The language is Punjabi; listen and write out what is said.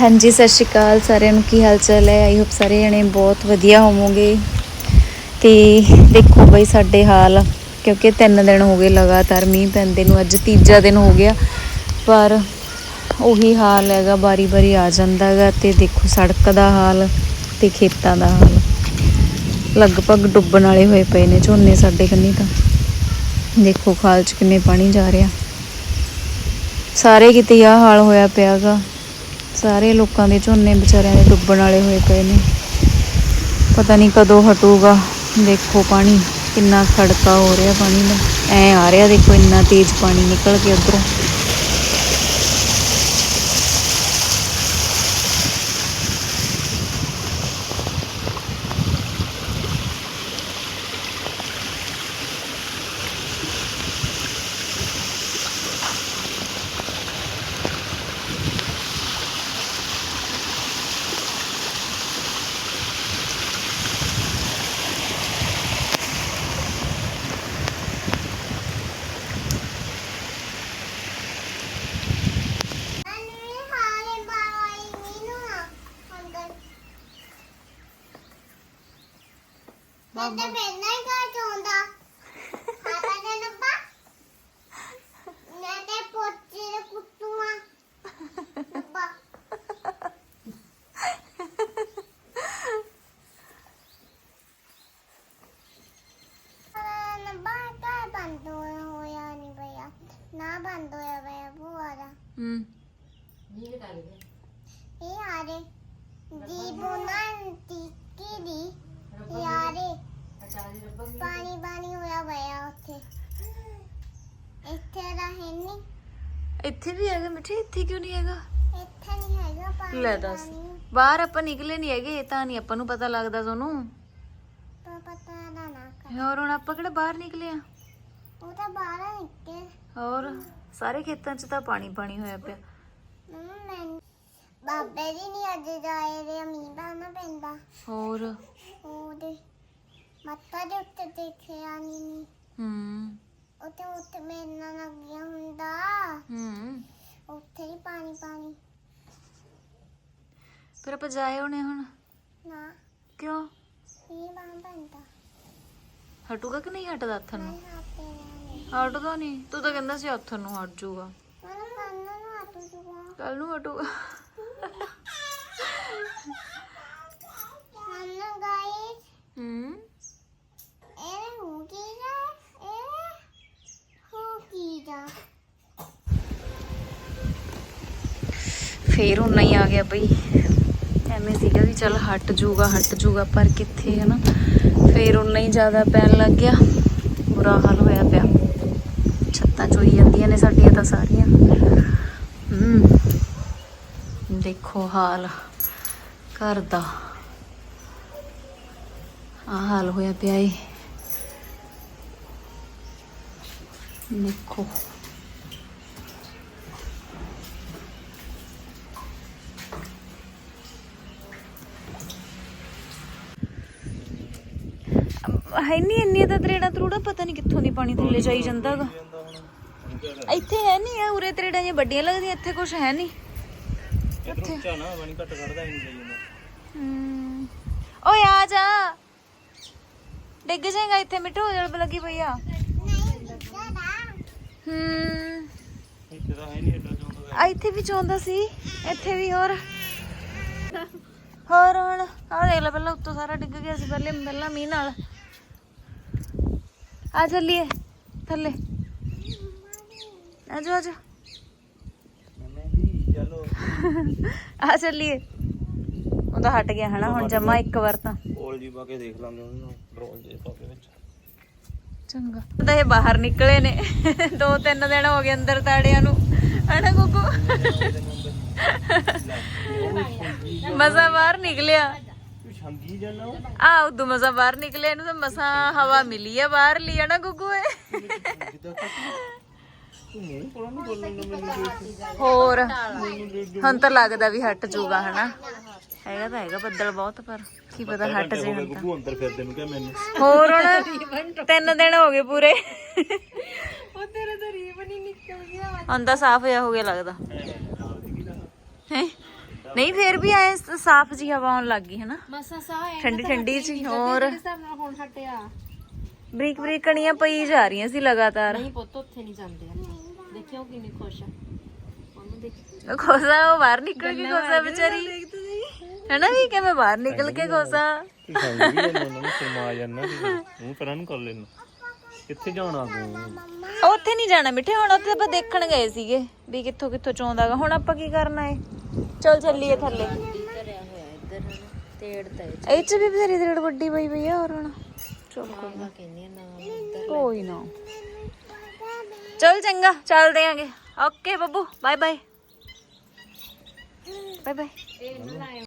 ਹਾਂਜੀ, ਸਤਿ ਸ਼੍ਰੀ ਅਕਾਲ ਸਾਰਿਆਂ ਨੂੰ। ਕੀ ਹਾਲ ਚਾਲ ਹੈ? ਆਈ ਹੋਪ ਸਾਰੇ ਜਣੇ ਬਹੁਤ ਵਧੀਆ ਹੋਵੋਗੇ। ਤੇ ਦੇਖੋ ਬਈ ਸਾਡੇ ਹਾਲ, ਕਿਉਂਕਿ ਤਿੰਨ ਦਿਨ ਹੋ ਗਏ ਲਗਾਤਾਰ ਮੀਂਹ ਪੈਂਦੇ ਨੂੰ, ਅੱਜ ਤੀਜਾ ਦਿਨ ਹੋ ਗਿਆ। ਪਰ ਉਹੀ ਹਾਲ ਹੈਗਾ, ਬਾਰੀ-ਬਾਰੀ ਆ ਜਾਂਦਾ ਹੈਗਾ ਤੇ ਦੇਖੋ ਸੜਕ ਦਾ ਹਾਲ ਤੇ ਖੇਤਾਂ ਦਾ ਹਾਲ। ਲਗਭਗ ਡੁੱਬਣ ਵਾਲੇ ਹੋਏ ਪਏ ਨੇ ਝੋਨੇ ਸਾਡੇ ਕੰਨੀ ਤਾਂ। ਦੇਖੋ ਖਾਲ ਚ ਕਿੰਨੇ ਪਾਣੀ ਜਾ ਰਿਹਾ। ਸਾਰੇ ਕਿਤੇ ਆਹ ਹਾਲ ਹੋਇਆ ਪਿਆਗਾ ਸਾਰੇ ਲੋਕਾਂ ਦੇ ਝੋਨੇ ਵਿਚਾਰਿਆਂ ਦੇ ਡੁੱਬਣ ਵਾਲੇ ਹੋਏ ਪਏ ਨੇ। ਪਤਾ ਨਹੀਂ ਕਦੋਂ ਹਟੂਗਾ। ਦੇਖੋ ਪਾਣੀ, ਕਿੰਨਾ ਖੜਕਾ ਹੋ ਰਿਹਾ ਪਾਣੀ ਦਾ। ਐ ਆ ਰਿਹਾ, ਦੇਖੋ ਇੰਨਾ ਤੇਜ਼ ਪਾਣੀ ਨਿਕਲ ਕੇ ਉਧਰੋਂ। ਬੰਦ ਹੋਇਆ ਨਹੀਂ ਭਈਆ ਨਾ ਬੰਦ ਹੋਇਆ ਭਈਆ ਭੂਆ ਦਾ। ਹੂੰ। ਇਹ ਆ ਰੇ ਦੀ ਬੋਨਾ ਟਿੱਕੀ ਦੀ ਯਾਰੇ ਪਾਣੀ ਪਾਣੀ ਹੋਇਆ ਹੋਇਆ ਉੱਥੇ ਇੱਥੇ ਦਾ ਹੈ ਨਹੀਂ ਇੱਥੇ ਵੀ ਹੈਗਾ ਮਿੱਠੇ ਇੱਥੇ ਕਿਉਂ ਨਹੀਂ ਹੈਗਾ? ਇੱਥੇ ਨਹੀਂ ਹੈਗਾ ਪਾਣੀ ਲੈ ਦੱਸ। ਪਾਣੀ। ਬਾਹਰ ਆਪਾਂ ਨਿਕਲੇ ਨਹੀਂ ਹੈਗੇ ਤਾਂ ਨਹੀਂ ਆਪਾਂ ਨੂੰ ਪਤਾ ਲੱਗਦਾ ਤੁਹਾਨੂੰ ਤਾਂ ਪਤਾ ਨਾ ਨਾ ਕਰ ਹੋਰ ਹੁਣ ਆਪਾਂ ਕਿਹੜਾ ਬਾਹਰ ਨਿਕਲੇ ਆ? ਉਹ ਤਾਂ ਬਾਹਰ ਨਿਕਲ ਹੋਰ ਸਾਰੇ ਖੇਤਾਂ 'ਚ ਤਾਂ ਪਾਣੀ ਪਾਣੀ ਹੋਇਆ ਪਿਆ। ਮੰਮਾ ਮੈਂ ਬਾਬੇ ਦੀ ਨਹੀਂ ਅੱਜ ਜਾਏ ਦੇ ਮੀਂਹ ਬਾਣਾ ਪੈਂਦਾ। ਹੋਰ? ਉਹਦੇ ਮੱਤਾ ਦੇ ਉੱਤੇ ਦੇਖਿਆ ਨਹੀਂ ਹੂੰ। ਉੱਤੇ ਉੱਤੇ ਮੇਰੇ ਨਾਲ ਲੱਗਿਆ ਹੁੰਦਾ ਹੂੰ ਉੱਥੇ ਹੀ ਪਾਣੀ ਪਾਣੀ ਫਿਰ ਆਪਾਂ ਜਾਏ ਹੋਣੇ ਹੁਣ ਨਾ ਕਿਉਂ ਮੀਂਹ ਬਾਣਾ ਪੈਂਦਾ ਹਟੂਗਾ ਕਿ ਨਹੀਂ ਹਟਦਾ ਹੱਥਾਂ ਮੈਂ ਨੂੰ ਹਾਤੇ ਨਹੀਂ ਹਟਦਾ ਨਹੀਂ ਤੂੰ ਤਾਂ ਕਹਿੰਦਾ ਸੀ ਹੱਥਾਂ ਨੂੰ ਹਟ ਜਾਊਗਾ ਮੈਂ ਕੰਨਾਂ ਨੂੰ ਹੱਥ ਜੂਗਾ ਕੱਲ ਨੂੰ ਹਟੂਗਾ ਹੰਨਾ ਗਾਇਸ ਹੂੰ ਇਹ ਹੋ ਕੀ ਜਾ ਇਹ ਹੋ ਕੀ ਜਾ ਫੇਰ ਹੁਣ ਹੀ ਆ ਗਿਆ ਬਈ। ਐਵੇਂ ਸੀਗਾ ਵੀ ਚੱਲ ਹਟ ਜੂਗਾ ਹਟ ਜੂਗਾ, ਪਰ ਕਿੱਥੇ ਹੈ ਨਾ ਫੇਰ ਉਨਾ ਹੀ ਜ਼ਿਆਦਾ ਪੈਣ ਲੱਗ ਗਿਆ। ਬੁਰਾ ਹਾਲ ਹੋਇਆ ਪਿਆ। ਛੱਤਾਂ ਚੋਈ ਜਾਂਦੀਆਂ ਨੇ ਸਾਡੀਆਂ ਤਾਂ ਸਾਰੀਆਂ। ਹੂੰ। ਦੇਖੋ ਹਾਲ। ਘਰ ਦਾ। ਆ ਹਾਲ ਹੋਇਆ ਪਿਆ ਏ। ਦੇਖੋ। ਹੈ ਨਹੀਂ ਇੰਨੀ ਤਾਂ ਤਰੇੜਾ ਤਰੂੜਾ ਪਤਾ ਨਹੀਂ ਕਿੱਥੋਂ ਦੀ ਪਾਣੀ ਥੱਲੇ ਜਾਈ ਜਾਂਦਾਗਾ। ਇੱਥੇ ਹੈ ਨਹੀਂ ਆ ਉਰੇ ਤਰੇੜਾਂ ਜਿਹੀਆਂ ਵੱਡੀਆਂ ਲੱਗਦੀਆਂ ਇੱਥੇ ਕੁਝ ਹੈ ਨਹੀਂ ਇਧਰੋਂ ਝਾਣਾ ਪਾਣੀ ਘੱਟ ਕੱਢਦਾ ਹੀ ਨਹੀਂ ਜਾਂਦਾ। ਹਮ, ਓਏ ਆ ਜਾ। ਡਿੱਗ ਜਾਏਗਾ ਇੱਥੇ ਮਿੱਠੂ ਜਲਬ ਲੱਗੀ ਪਈ ਆ। ਨਹੀਂ ਜ਼ਿਆਦਾ ਹੂੰ। ਇੱਥੇ ਤਾਂ ਹੈ ਨਹੀਂ ਏਡਾ ਚੌਂਦਾ ਆ ਇੱਥੇ ਵੀ ਚਾਹੁੰਦਾ ਸੀ ਇੱਥੇ ਵੀ ਹੋਰ। ਹੋਰ ਹੁਣ ਆ ਦੇਖ ਲੈ ਪਹਿਲਾਂ ਉੱਤੋਂ ਸਾਰਾ ਡਿੱਗ ਗਿਆ ਸੀ ਪਹਿਲੇ ਪਹਿਲਾਂ ਮੀਂਹ ਨਾਲ। ਆ ਚੱਲੀਏ ਥੱਲੇ। ਆਜੋ ਆਜੋ ਆ ਚੱਲੀਏ। ਉਹ ਤਾਂ ਹਟ ਗਿਆ ਹਨਾ ਹੁਣ ਜਮਾ ਇੱਕ ਵਾਰ ਤਾਂ। ਕੋਲ ਜੀ ਪਾ ਕੇ ਦੇਖ ਲਾਂਗੇ ਉਹਨੂੰ ਰੋਲ ਦੇ ਪਾ ਕੇ ਵਿੱਚ। ਚੰਗਾ। ਤਾਂ ਇਹ ਬਾਹਰ ਨਿਕਲੇ ਨੇ। ਦੋ ਤਿੰਨ ਦਿਨ ਹੋ ਗਏ ਅੰਦਰ ਤਾੜਿਆਂ ਨੂੰ। ਹਨਾ ਗੁੱਗੂ ਮਜ਼ਾ ਬਾਹਰ ਨਿਕਲਿਆ। ਆ ਉਦੋਂ ਮਜ਼ਾ ਬਾਹਰ ਨਿਕਲਿਆ ਇਹਨੂੰ ਤਾਂ ਮਸਾ ਹਵਾ ਮਿਲੀ ਆ ਬਾਹਰ ਲਈ ਆ ਨਾ ਗੁੱਗੂ ਏ ਹੋਰ ਹੁਣ ਤਾਂ ਲੱਗਦਾ ਵੀ ਹਟ ਜਾਊਗਾ ਹਨਾ? ਹੈਗਾ ਤਾਂ ਹੈਗਾ ਬੱਦਲ ਬਹੁਤ ਪਰ ਕੀ ਪਤਾ ਹਟ ਜੇ ਹੁਣ ਤਾਂ। ਗੁੱਗੂ ਅੰਦਰ ਫਿਰਦੇ ਨੂੰ ਕਿਹਾ ਮੈਨੂੰ। ਹੋਰ ਹੁਣ ਤਿੰਨ ਦਿਨ ਹੋ ਗਏ ਪੂਰੇ। ਉਹ ਤੇਰੇ ਤਾਂ ਰੀਬ ਨਹੀਂ ਨਿਕਲ ਗਿਆ। ਹੁਣ ਤਾਂ ਸਾਫ਼ ਹੋਇਆ ਹੋ ਗਿਆ ਲੱਗਦਾ। ਹੈ? ਨਹੀਂ ਫੇਰ ਵੀ ਆਏ ਸਾਫ਼ ਜੀ ਹਵਾ ਆਉਣ ਲੱਗ ਗਈ ਹਨਾ? ਮਸਾ ਸਾਹ ਠੰਡੀ ਠੰਡੀ ਜੀ ਹੋਰ। ਹੁਣ ਹਟਿਆ? ਬਰੀਕ ਬਰੀਕ ਕਣੀਆਂ ਪਈ ਜਾ ਰਹੀਆਂ ਸੀ ਲਗਾਤਾਰ। ਨਹੀਂ ਪੁੱਤ ਉੱਥੇ ਨਹੀਂ ਜਾਂਦੇ ਦੇਖਿਓ ਕਿੰਨੀ ਖੁਸ਼ ਆ। ਉਹਨੂੰ ਦੇਖ। ਖੋਸਾ ਉਹ ਬਾਹਰ ਨਿਕਲ ਕੇ ਖੋਸਾ ਵਿਚਾਰੀ। ਹਨਾ ਵੀ ਕਿਵੇਂ ਬਾਹਰ ਨਿਕਲ ਕੇ ਖੋਸਾ? ਤੂੰ ਸਮਝ ਵੀ ਲੈਣਾ ਉਹਨਾਂ ਨੂੰ ਸ਼ਰਮਾ ਜਾਂਦਾ ਮੂੰਹ ਪਰਾਂ ਨੂੰ ਕਰ ਲੈਣਾ ਕਿੱਥੇ ਜਾਣਾ ਤੂੰ? ਉੱਥੇ ਨਹੀਂ ਜਾਣਾ ਮਿੱਠੇ ਹੁਣ ਉੱਥੇ ਆਪਾਂ ਦੇਖਣ ਗਏ ਸੀਗੇ ਵੀ ਕਿੱਥੋਂ ਕਿੱਥੋਂ ਚੋਂਦਾਗਾ ਹੁਣ ਆਪਾਂ ਕੀ ਕਰਨਾ ਏ? ਚਲ ਚੱਲੀਏ ਥੱਲੇ। ਧਰਿਆ ਹੋਇਆ ਇੱਧਰ ਹਨਾ ਤੇੜਦਾ ਇਹ ਚ ਵੀ ਬਥੇਰੀ ਦੇੜ ਵੱਡੀ ਪਈ ਪਈ ਆ ਹੋਰ ਹੁਣ। ਚਲ ਕੋਈ ਆ ਕਹਿੰਦੀ ਆ ਨਾ ਇੱਧਰ ਕੋਈ ਨਾ। ਚਲ ਚੰਗਾ, ਚੱਲਦੇ ਆਂਗੇ। Okay Babbu bye bye bye bye